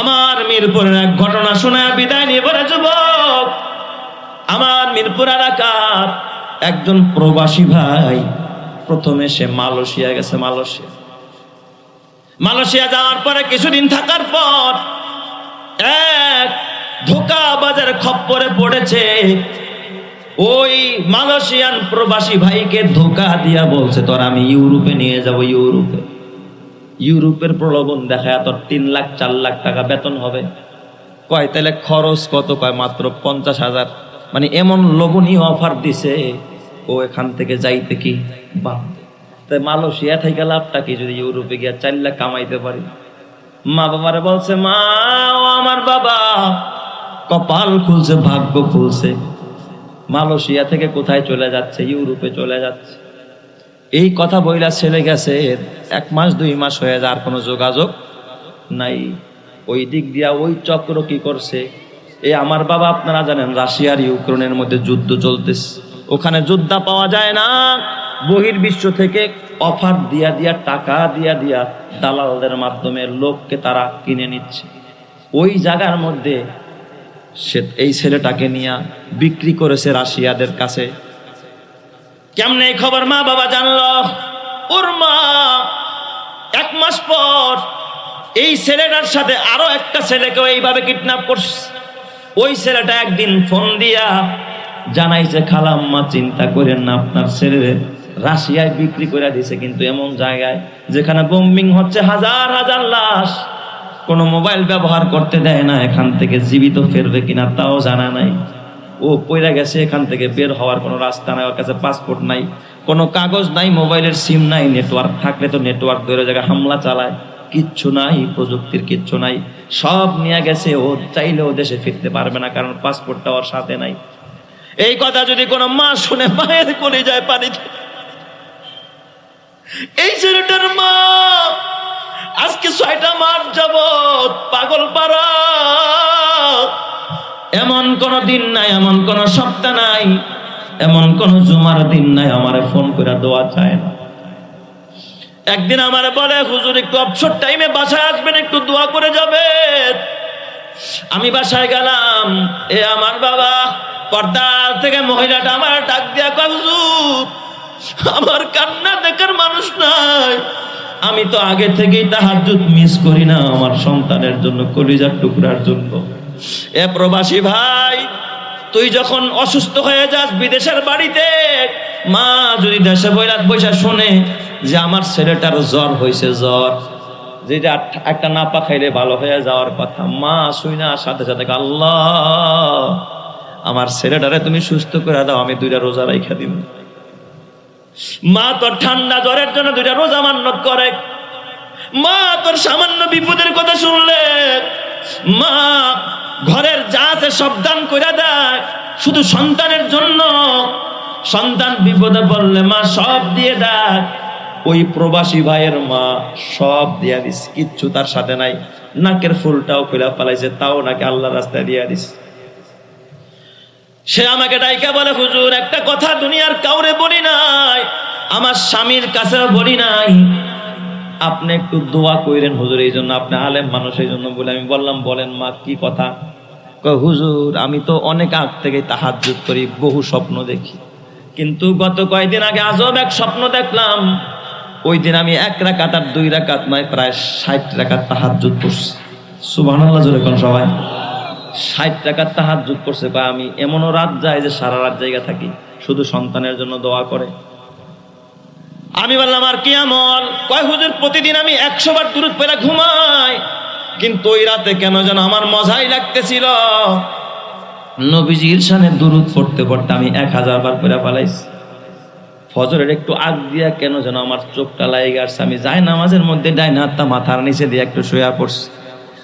আমার মিরপুরের এক ঘটনা শোনা বিদায় নিয়ে বলে, যুবক, আমার মিরপুর এলাকার একজন প্রবাসী ভাই প্রথমে সে মালয়েশিয়া গেছে, মালয়েশিয়া। মালয়েশিয়া যাওয়ার পরে কিছুদিন থাকার পর এক ধোকা বাজার খপ্পরে পড়েছে। ওই মালয়েশিয়ান প্রবাসী ভাইকে ধোকা দিয়া বলছে, তোর আমি ইউরোপে নিয়ে যাব, ইউরোপে। ইউরোপের প্রলোভন দেখায় তোর তিন লাখ, চার লাখ টাকা বেতন হবে। কয়, তাহলে খরচ কত? কয়, মাত্র পঞ্চাশ হাজার। মানে এমন লোভনীয় অফার দিছে, ও এখান থেকে যাইতে কি বা তাই মালয়েশিয়া থেকে লাভটা কি যদি ইউরোপে গিয়ে চার লাখ কামাইতে পারি? মা বাবারে বলছে, মা আমার বাবা, কপাল খুলছে, ভাগ্য খুলছে। মালয়েশিয়া থেকে কোথায় চলে যাচ্ছে? ইউরোপে চলে যাচ্ছে। এই কথা বইলা ছেলে গেছে এক মাস, দুই মাস হয়ে যায়, আর কোনো যোগাযোগ নাই। ওই দিক দিয়া ওই চক্র কি করছে? এই আমার বাবা, আপনারা জানেন রাশিয়ার ইউক্রেনের মধ্যে যুদ্ধ চলতেছে। ওখানে যোদ্ধা পাওয়া যায় না। বহির্বিশ্ব থেকে অফার দিয়া দিয়া, টাকা দিয়া দিয়া দালালদের মাধ্যমে লোককে তারা কিনে নিচ্ছে। ওই জায়গার মধ্যে সে এই ছেলেটাকে নিয়ে বিক্রি করেছে রাশিয়াদের কাছে। কেমনে খবর মা বাবা জানলো? ওর মা এক মাস পর এই ছেলেটার সাথে আরও একটা ছেলেকেও এইভাবে কিডন্যাপ করছে। ওই ছেলেটা একদিন ফোন দিয়া জানাইছে খালাম্মা চিন্তা করেন না, আপনার ছেলে রাশিয়ায় বিক্রি করে দিছে, কিন্তু এমন জায়গায় যেখানে বোম্বিং হচ্ছে হাজার হাজার লাশ, কোনো মোবাইল ব্যবহার করতে দেয় না, এখান থেকে জীবিত ফেরবে কিনা তাও জানা নাই। ও পইরা গেছে এখান থেকে, বের হওয়ার কোনো রাস্তা নাই, ওর কাছে পাসপোর্ট নাই, কোনো কাগজ নাই, মোবাইলের সিম নাই নেটওয়ার্ক থাকলে তো নেটওয়ার্ক ধরে জায়গায় হামলা চালায়, কিচ্ছু নাই, প্রযুক্তির কিচ্ছু নাই, সব নিয়ে গেছে, ও চাইলেও দেশে ফিরতে পারবে না, কারণ পাসপোর্টটা ওর সাথে নাই। এই কথা যদি কোনো মা শুনে, মায়ের করে যায় পানিতে এই ছেলেটার মা, আজকে ছয়টা মাস যাবত পাগল পাড়া। এমন কোন দিন নাই, এমন কোন সপ্তাহ নাই, এমন কোন জুমার দিন নাই, আমারে ফোন করে দোয়া চায় না। একদিন আমারে বলে, হুজুর, একটু অবসর টাইমে বাসায় আসবেন, একটু দোয়া করে যাবেন। আমি বাসায় গেলাম, এ আমার বাবা পর্দা থেকে মহিলাটা আমার ডাক দিয়া হুজুর, আমার কান্না দেখার মানুষ নাই। আমি তো আগে থেকেই তাহাজ্জুদ মিস করি না আমার সন্তানের জন্য, কলিজার টুকরার জন্য। এ প্রবাসী ভাই, তুই যখন অসুস্থ হয়ে যাস বিদেশের বাড়িতে, মা যদি দেশে বইরাত বৈশা শুনে যে আমার ছেলেটার জ্বর হয়েছে জ্বর যেটা একটা নাপা খাইলে ভালো হয়ে যাওয়ার কথা, মা শুই না, সাথে সাথে আল্লাহ, আমার ছেলেটারে তুমি সুস্থ করে দাও, আমি দুইটা রোজা রাইখা দিব মা তোর ঠান্ডা জ্বরের জন্য দুইটা রোজা মান্যত করে। মা তোর সামান্য বিপদের কথা শুনলে, মা ঘরের যা আছে সব দান করে দেয়। শুধু সন্তানের জন্য। সন্তান বিপদে পড়লে মা সব দিয়ে দেয়। ওই প্রবাসী ভাইয়ের মা সব দিয়া দিস, কিচ্ছু তার সাথে নাই। নাকের ফুলটাও খুলে পালাইছে তাও নাকি আল্লাহ রাস্তায় দিয়া দিস। সে আমাকে ডাইকা বলে, হুজুর, একটা কথা দুনিয়ার কাউরে বলি নাই, আমার স্বামীর কাছেও বলি নাই আপনি একটু দোয়া কইরেন, হুজুর, এই জন্য আপনি আলেম মানুষ, এই জন্য বলে আমি বললাম, বলেন মা, কি কথা? হুজুর, আমি তো অনেক আগ থেকে তাহাজ্জুদ করি, বহু স্বপ্ন দেখি। কিন্তু গত কয়েকদিন আগে আজব এক স্বপ্ন দেখলাম। ওই দিন আমি এক রাকাত আর দুই রাকাত নয় প্রায় ষাট রাকাত তাহাজ্জুদ করছি। সুবহানাল্লাহ, জোরে সবাই। ষাট টাকার যুগ করছে। বা আমি এমনও রাত যায় যে সারা রাত জায়গা থাকি। শুধু সন্তানের জন্য দোয়া করে। আমি বললাম, আর কি আমল? কয়, হুজুর, প্রতিদিন আমি একশো বার দূরত পেলা ঘুমাই। কিন্তু ওই রাতে কেন যেন আমার মজাই লাগতেছিল। নবীজির সানে দুরুদ পড়তে পড়তে আমি এক হাজার বার করে পালাইছি ফজরের একটু আগ দিয়া কেন যেন আমার চোখটা লাগে আসছে আমি যাই নামাজের মধ্যে ডাইন হাতটা মাথার নিচে দিয়ে একটু শুয়ে পড়ছি।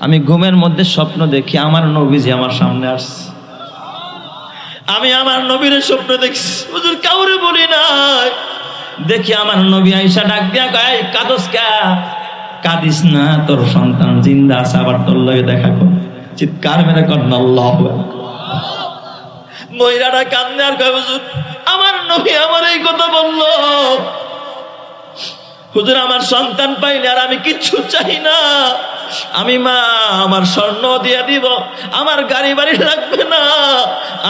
আমি ঘুমের মধ্যে স্বপ্ন দেখি, আমার নবীজি আমার সামনে আসছে। আমি আমার নবীর স্বপ্ন দেখছি। কাউরে বলি নাই। দেখি আমার নবী আইসা ডাক দিয়া কয় কাদস কা? কাদিস না, তোর সন্তান জিন্দা আছে, আবার তোর লগে দেখা কর। চিৎকার মেরে কর, আল্লাহ মহিলাটা কান্দে আর কয়, হুজুর, আমার নবী আমার এই কথা বলল। হুজুর, আমার সন্তান পাইলে আর আমি কিচ্ছু চাই না। আমি মা, আমার স্বর্ণ দিয়ে দিব, আমার গাড়ি বাড়ি লাগবে না।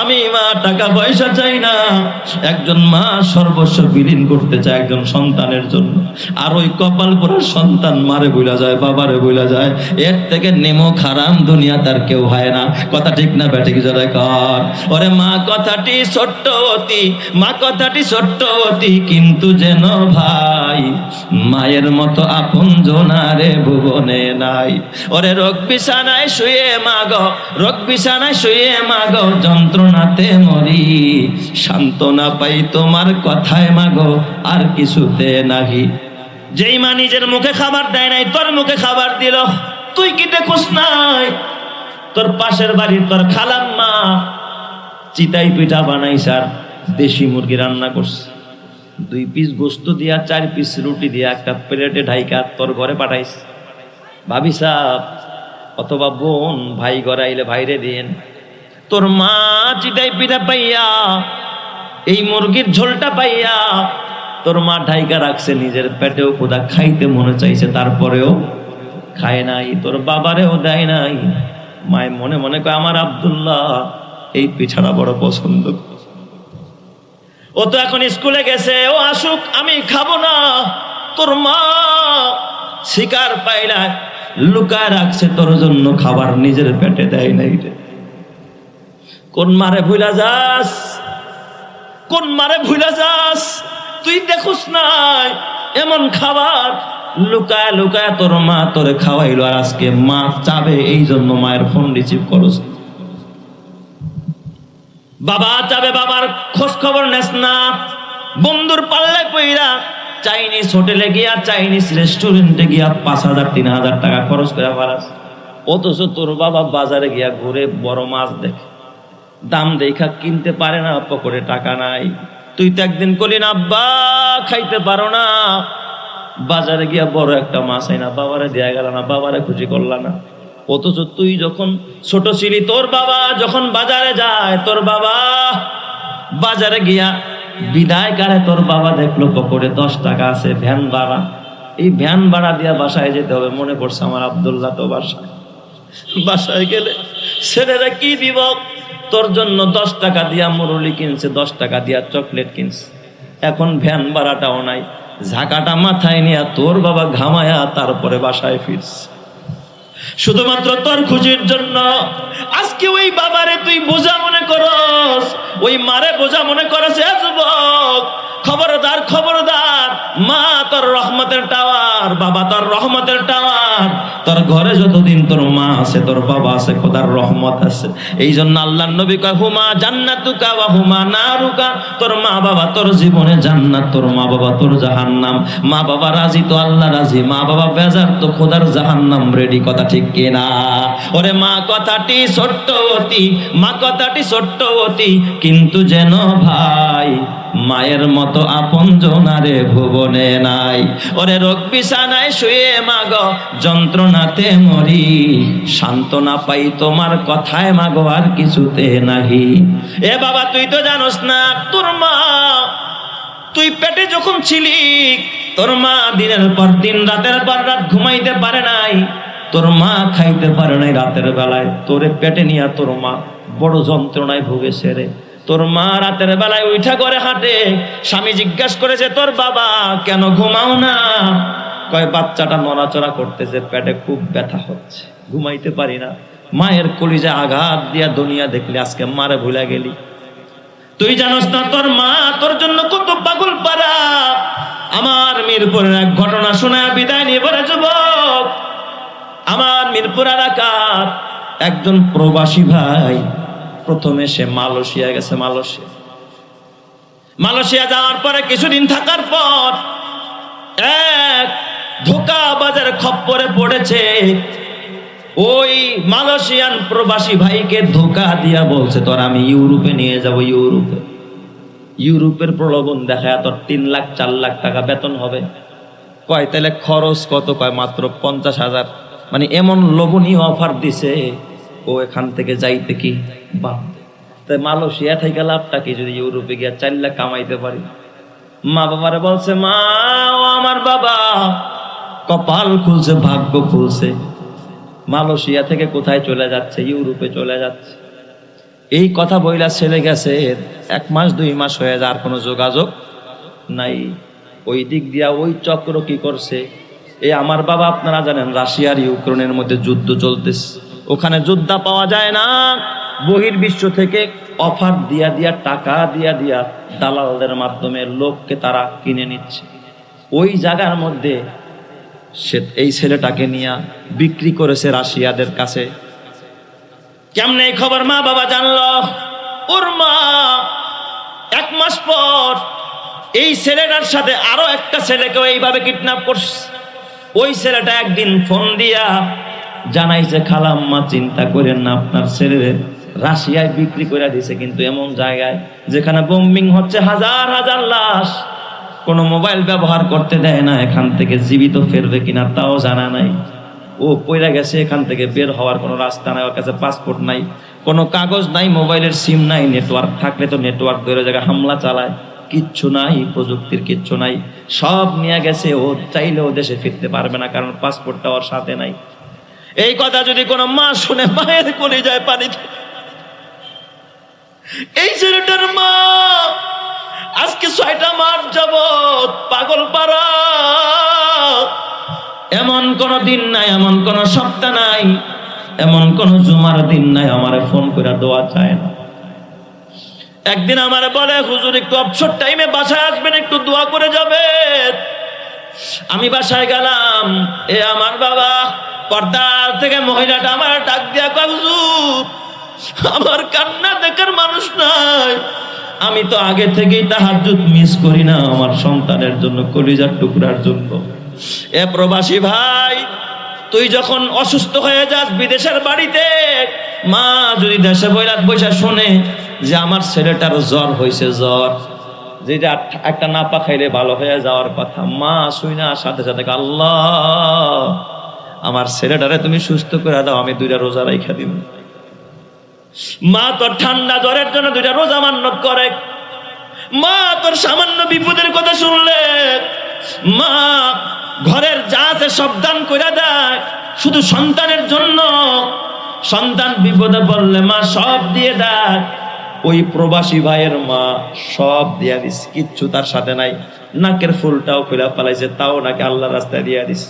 আমি মা টাকা পয়সা চাই না। একজন মা সর্বস্ব বিলীন করতে চায় একজন সন্তানের জন্য। আর ওই কপাল পরে সন্তান মারে বইলা যায়, বাবারে বইলা যায়। এর থেকে নেমো খারাম দুনিয়া তার কেউ হয় না। কথা ঠিক না ব্যাটিক জোরে কর? ওরে মা, কথাটি ছোট্ট অতি, মা, কথাটি ছোট্ট অতি, কিন্তু যেন ভাই, মায়ের মতো আপন জোনারে ভুবনে নাই। ওরে রোগ বিছানায় শুয়ে মাগ রোগ বিছানায় শুয়ে মাগ যন্ত্রণাতে মরি, সান্ত্বনা পাই তোমার কথায় মাগো, আর কিছুতে নাহি। যেই মা নিজের মুখে খাবার দেয় নাই, তোর মুখে খাবার দিল, তুই কি দেখোস নাই? তোর পাশের বাড়ির তোর খালাম্মা চিতাই পিঠা বানাই স্যার দেশি মুরগি রান্না করছে। দুই পিস গোস্ত দিয়া, চার পিস রুটি দিয়া একটা প্লেটে ঢাইকা তোর ঘরে পাঠাইস ভাবি সাহ অথবা বোন, ভাই ঘরে আইলে ভাইরে দিন তোর মা চিতাই পিঠা পাইয়া, এই মুরগির ঝোলটা পাইয়া, তোর মা ঢাইকা রাখছে, নিজের পেটেও কোদা খাইতে মনে চাইছে, তারপরেও খায় নাই, তোর বাবারেও দেয় নাই। মায় মনে মনে কয়, আমার আব্দুল্লাহ, এই পিছাড়া বড় পছন্দ। ও তো এখন স্কুলে গেছে, ও আসুক, আমি খাব না। তোর মা শিকার পাইলা লুকায় রাখছে, তোর জন্য খাবার নিজের পেটে দেয় নাই রে। কোন মারে ভুলা যাস? কোন মারে ভুলা যাস? তুই দেখুস নাই, এমন খাবার। লুকায় লুকায় তোর মা তোরে খাওয়াইলো আর আজকে মা চাবে এই জন্য মায়ের ফোন রিসিভ করস। বাবা যাবে বাবার খোঁজ খবর নেস না। বন্ধুর পাল্লে পইরা চাইনিজ হোটেলে গিয়া, চাইনিজ রেস্টুরেন্টে গিয়া পাঁচ হাজার, তিন হাজার টাকা খরচ করে পারাস অথচ তোর বাবা বাজারে গিয়া ঘুরে বড় মাছ দেখে। দাম দেখা কিনতে পারে না, পকেটে টাকা নাই। তুই তো একদিন করলি না, আব্বা, খাইতে পারো না। বাজারে গিয়া বড় একটা মাছ আই না বাবারে দেয়া গেল না, বাবারে খুশি করলা না। অথচ তুই যখন ছোট ছিলি, তোর বাবা যখন বাজারে যায়, তোর বাবা বাজারে গিয়া বিদায় কালে তোর বাবা দেখল পকেটে দশ টাকা আছে, ভ্যান ভাড়া। এই ভ্যান ভাড়া দিয়া বাসায় যেতে হবে, মনে পড়ছে আমার আব্দুল্লাহ তো বাসায়। বাসায় গেলে ছেলেরা কি দিব? তোর জন্য দশ টাকা দিয়া মুরলি কিনছে, দশ টাকা দিয়া চকলেট কিনছে। এখন ভ্যান ভাড়াটাও নাই, ঝাঁকাটা মাথায় নিয়ে তোর বাবা ঘামায়া তারপরে বাসায় ফিরছে। শুধুমাত্র তোর খুশির জন্য। আজকে ওই বাবারে তুই বোঝা মনে করস, ওই মারে বোঝা মনে করস যুবক খবরদার খবরদার। মা তোর রহমতের টাওয়ার, বাবা তোর রহমতের টাওয়ার। তোর ঘরে যতদিন তোর মা আছে, তোর বাবা আছে, খোদার রহমত আছে। এই জন্য আল্লাহ নবী কয়, হুমা জান্নাতুকা ওয়া হুমা নারুকা। তোর মা বাবা তোর জীবনে জান্নাত, তোর মা বাবা তোর জাহান্নাম। মা বাবা রাজি তো আল্লাহ রাজি, মা বাবা বেজার তো খোদার জাহান্নাম। রেডি কথা ঠিক কিনা? ওরে মা কথাটি ছোট্ট অতি, মা কথাটি ছোট্ট অতি। কিন্তু যেন ভাই, মায়ের মতো আপন জোনারে ভুবনে নাই। ওরে রোগ বিছানায় শুয়ে মাগ, যন্ত্রণাতে মরি। সান্ত্বনা পাই তোমার কথায় মাগো, আর কিছুতে নাহি। এ বাবা, তুই তো জানোস না, তোর মা, তুই পেটে যখন ছিলি, তোর মা দিনের পর দিন, রাতের পর রাত ঘুমাইতে পারে নাই। তোর মা খাইতে পারে নাই রাতের বেলায়। তোরে পেটে নিয়ে তোর মা বড় যন্ত্রণায় ভুগেছে রে। তোর মা রাতের বেলায় উঠা করে হাঁটে। স্বামী জিজ্ঞাসা করেছে, তোর বাবা কেন ঘুমাও না? কয়, বাচ্চাটা নড়াচড়া করতেছে, পেটে খুব ব্যথা হচ্ছে, ঘুমাইতে পারি না। মায়ের কলিজা আঘাত দিয়া দুনিয়া দেখলে আজকে মারে ভুলে গেলি। তুই জানোস না, তোর মা তোর জন্য কত পাগল পারা। আমার মিরপুরের এক ঘটনা শোনায় বিদায় নিয়ে বলে, যুবক, আমার মিরপুর এলাকার একজন প্রবাসী ভাই প্রথমে সে মালয়েশিয়া গেছে, মালয়েশিয়া। মালয়েশিয়া যাওয়ার পরে কিছুদিন থাকার পর এক ধোকা বাজার খপ্পরে পড়েছে। ওই মালয়েশিয়ান প্রবাসী ভাইকে ধোকা দিয়া বলছে, তোর আমি ইউরোপে নিয়ে যাব, ইউরোপে। ইউরোপের প্রলোভন দেখায় তোর তিন লাখ, চার লাখ টাকা বেতন হবে। কয়, তাহলে খরচ কত? কয়, মাত্র পঞ্চাশ হাজার। মানে এমন লোভনীয় অফার দিছে ও এখান থেকে যাইতে কি বাপ তাই মালয়েশিয়া থেকে লাভটা কি যদি ইউরোপে গিয়ে চার লাখ কামাইতে পারি? মা বাবারে বলছে, মা, ও আমার বাবা, কপাল খুলছে, ভাগ্য খুলছে। মালয়েশিয়া থেকে কোথায় চলে যাচ্ছে? ইউরোপে চলে যাচ্ছে। এই কথা বইলা ছেলে গেছে, এক মাস, দুই মাস হয়ে যাওয়ার কোনো যোগাযোগ নাই। ওই দিক দিয়া ওই চক্র কি করছে? এই আমার বাবা, আপনারা জানেন রাশিয়ার ইউক্রেনের মধ্যে যুদ্ধ চলতেছে। ওখানে যোদ্ধা পাওয়া যায় না। বহির্বিশ্ব থেকে অফার দিয়া দিয়া, টাকা দিয়া দিয়া দালালদের মাধ্যমে লোককে তারা কিনে নিচ্ছে। ওই জায়গার মধ্যে সে এই ছেলেটাকে নিয়ে বিক্রি করেছে রাশিয়াদের কাছে। কেমনে এই খবর, মা বাবা জানল? ওর মা, এক মাস পর এই ছেলেটার সাথে আরও একটা ছেলেকেও এইভাবে কিডন্যাপ করছে। ওই ছেলেটা একদিন ফোন দিয়া জানাইছে, খালাম্মা, চিন্তা করেন না, আপনার ছেলে রাশিয়ায় বিক্রি করে দিছে, কিন্তু এমন জায়গায় যেখানে বোম্বিং হচ্ছে হাজার হাজার লাশ, কোনো মোবাইল ব্যবহার করতে দেয় না, এখান থেকে জীবিত ফেরবে কিনা তাও জানা নাই। ও পয়রা গেছে, এখান থেকে বের হওয়ার কোনো রাস্তা নাই, ওর কাছে পাসপোর্ট নাই, কোনো কাগজ নাই মোবাইলের সিম নাই নেটওয়ার্ক থাকলে তো নেটওয়ার্ক ধরে জায়গায় হামলা চালায়। কিচ্ছু নাই, প্রযুক্তির কিচ্ছু নাই। সব নিয়ে গেছে, ও চাইলেও দেশে ফিরতে পারবে না, কারণ পাসপোর্টটা ওর সাথে নাই। এই কথা যদি কোনো মা শুনে মায়ের কোলে যায় পানি এই ছেলেটার মা, আজকে ছয়টা মাস যাবত পাগল পাড়া। এমন কোন দিন নাই, এমন কোন সপ্তাহ নাই, এমন কোন জুমার দিন নাই, আমার ফোন করে দোয়া চায় না। একদিন আমার বলে, হুজুর, একটু অবসর টাইমে বাসায় আসবেন, একটু দোয়া করে যাবেন। আমি বাসায় গেলাম, এ আমার বাবা পর্দার থেকে মহিলাটা আমার ডাক দিয়া কয় আমার কান্না দেখার মানুষ নাই। আমি তো আগে থেকেই তাহাজ্জুদ মিস করি না আমার সন্তানের জন্য, কলিজার টুকরার জন্য। এ প্রবাসী ভাই, তুই যখন অসুস্থ হয়ে যাস বিদেশের বাড়িতে, মা যদি দেশে বৈরাত বৈশা শুনে যে আমার ছেলেটার জ্বর হয়েছে জ্বর, যেটা একটা নাপা খাইলে ভালো হয়ে যাওয়ার কথা, মা শুই না সাথে সাথে আল্লাহ আমার ছেলেটারে তুমি সুস্থ করে দাও, আমি দুইটা রোজা রাইখা দিব। মা তোর ঠান্ডা জ্বরের জন্য দুইটা রোজা মান্যত করে। মা তোর সামান্য বিপদের কথা শুনলে। মা ঘরের যা আছে সব দান করে দেয়, শুধু সন্তানের জন্য। সন্তান বিপদে পড়লে মা সব দিয়ে দেয়। ওই প্রবাসী ভাইয়ের মা সব দিয়া দিস, কিচ্ছু তার সাথে নাই। নাকের ফুলটাও খুলে পালাইছে তাও নাকি আল্লাহ রাস্তায় দিয়া দিস।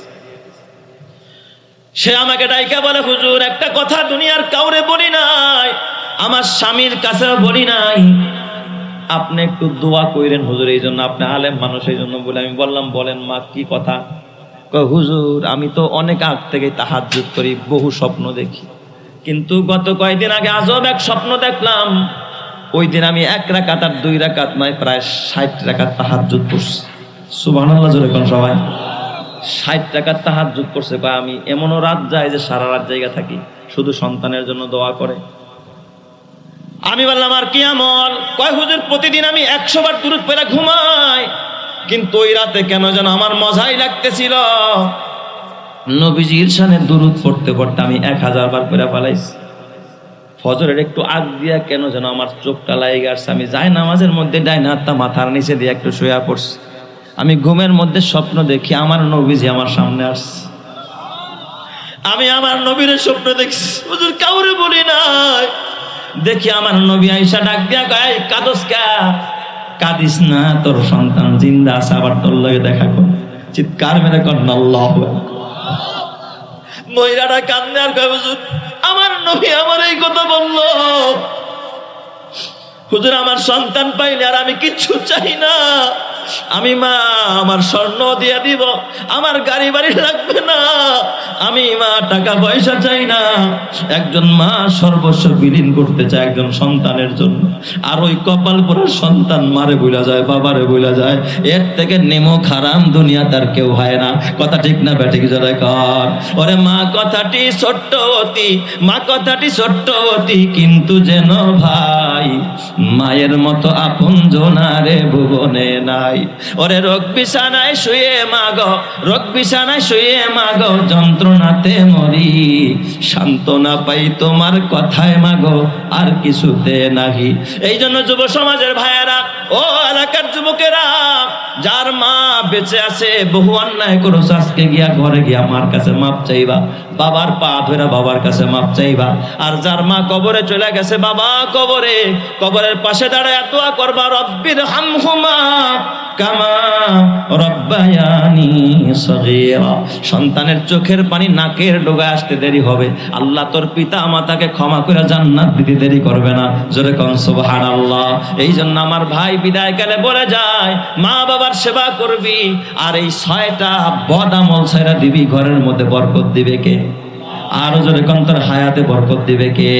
সে আমাকে ডাইকা বলে, হুজুর, একটা কথা দুনিয়ার কাউরে বলি নাই, আমার স্বামীর কাছেও বলি নাই। আপনি একটু দোয়া কইরেন হুজুর, এই জন্য আপনি আলেম মানুষ, এই জন্য বলে আমি বললাম, বলেন মা, কি কথা? হুজুর, আমি তো অনেক আগ থেকে তাহাজ্জুদ করি, বহু স্বপ্ন দেখি। কিন্তু গত কয়েকদিন আগে আজব এক স্বপ্ন দেখলাম। ওই দিন আমি এক রাকাত আর দুই রাকাত নয়, প্রায় ষাট রাকাত তাহাজ্জুদ করছি। সুবহানাল্লাহ, জোরে কোন সবাই। ষাট টাকার তাহার যোগ করছে বা আমি এমনও রাত যায় যে সারা রাত জায়গা থাকি, শুধু সন্তানের জন্য দোয়া করে। আমি বললাম, আর কি আমল? কয়, হুজুর, প্রতিদিন আমি একশো বার দূরত পেলে ঘুমাই, কিন্তু ওই রাতে কেন যেন আমার মজাই লাগতেছিল? নবীজির সানে দূরত পড়তে পড়তে আমি এক হাজার বার করে পালাইছি ফজরের একটু আগ দিয়া কেন যেন আমার চোখটা লাগে আসছে, আমি যাই নামাজের মধ্যে ডাইন হাতটা মাথার নিচে দিয়ে একটু শুয়া পড়ছি। আমি ঘুমের মধ্যে স্বপ্ন দেখি, আমার নবীজি আমার সামনে আসছে। আমি আমার নবীর স্বপ্ন দেখছি। হুজুর, কাউরে বলি নাই। দেখি আমার নবী আইসা ডাক দিয়া গায় কাদস কা? কাদিস না, তোর সন্তান জিন্দা আছে, আবার তোর লগে দেখা কর। চিৎকার মেরে কর, আল্লাহ মহিলাটা কান্দে আর কয়, হুজুর, আমার নবী আমার এই কথা বলল। হুজুর, আমার সন্তান পাইলে আর আমি কিচ্ছু চাই না। আমি মা, আমার স্বর্ণ দিয়ে দিব, আমার গাড়ি বাড়ি লাগবে না। আমি মা, টাকা পয়সা চাই না। একজন মা সর্বস্ব বিলীন করতে চায় একজন সন্তানের জন্য। আর ওই কপাল পরার সন্তান মারে বইলা যায়, বাবারে বইলা যায়। এর থেকে নেমো খারাম দুনিয়া তার কেউ হয় না। কথা ঠিক না ব্যাটিক জোরে কর। ওরে মা, কথাটি ছোট্ট অতি, মা, কথাটি ছোট্ট অতি, কিন্তু যেন ভাই, মায়ের মতো আপন জোনারে ভুবনে নাই। ওরে রোগ বিছানায় শুয়ে মাগ, রোগ বিছানায় শুয়ে মাগ, যন্ত্রণাতে মরি। সান্ত্বনা পাই তোমার কথায় মাগ, আর কিছুতে নাহি। এই জন্য যুব সমাজের ভাইয়েরা, ও এলাকার যুবকেরা যার মা বেঁচে আছে, বহু অন্যায় করছ, আজকে গিয়া ঘরে গিয়া মার কাছে মাপ চাইবা, বাবার পা ধরে বাবার কাছে মাপ চাইবা। আর যার মা কবরে চলে গেছে, বাবা কবরে, কবরের পাশে দাঁড়ায় দোয়া করবা, রব্বির হামহুমা কামা রব্বায়ানি সগীরা। সন্তানের চোখের পানি নাকের ডোগায় আসতে দেরি হবে। আল্লাহ তোর পিতা মাতাকে ক্ষমা করে জান্নাত দিতে দেরি করবে না। জোরে কন, সুবহানাল্লাহ। এই জন্য আমার ভাই বিদায় কালে বলে যায়, মা বাবার সেবা করবি আর এই ছয়টা বদ আমল দিবি ঘরের মধ্যে বরকত দিবে কে? আরও জোরে কন তোর হায়াতে বরকত দিবে কে?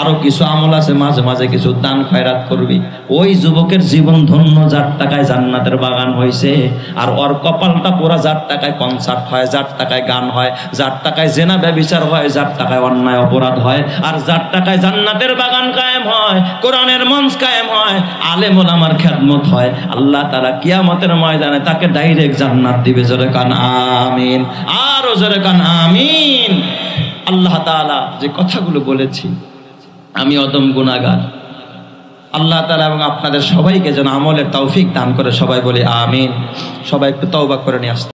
আরও কিছু আমল আছে, মাঝে মাঝে কিছু দান খয়রাত করবি। ওই যুবকের জীবন ধন্য যার টাকায় জান্নাতের বাগান হয়েছে আর ওর কপালটা পুরা যার টাকায় কনসার্ট হয়, যার টাকায় গান হয়, যার টাকায় জেনা ব্যবিচার হয়, যার টাকায় অন্যায় অপরাধ হয়, আর যার টাকায় জান্নাতের বাগান কায়েম হয়, কোরআনের মঞ্চ কায়েম হয় আলেম আমার খ্যাতমত হয়। আল্লাহ তারা কিয়ামতের ময়দানে তাকে ডাইরেক্ট জান্নাত দিবে, জোরে কান, আমিন। আরও জোরে কান, আমিন। আল্লাহ তালা যে কথাগুলো বলেছি, আমি অদম গুণাগার। আল্লাহ তালা এবং আপনাদের সবাইকে যেন আমলের তৌফিক দান করে সবাই বলি আমিন। সবাই একটু তওবা করে নিয়ে আসতে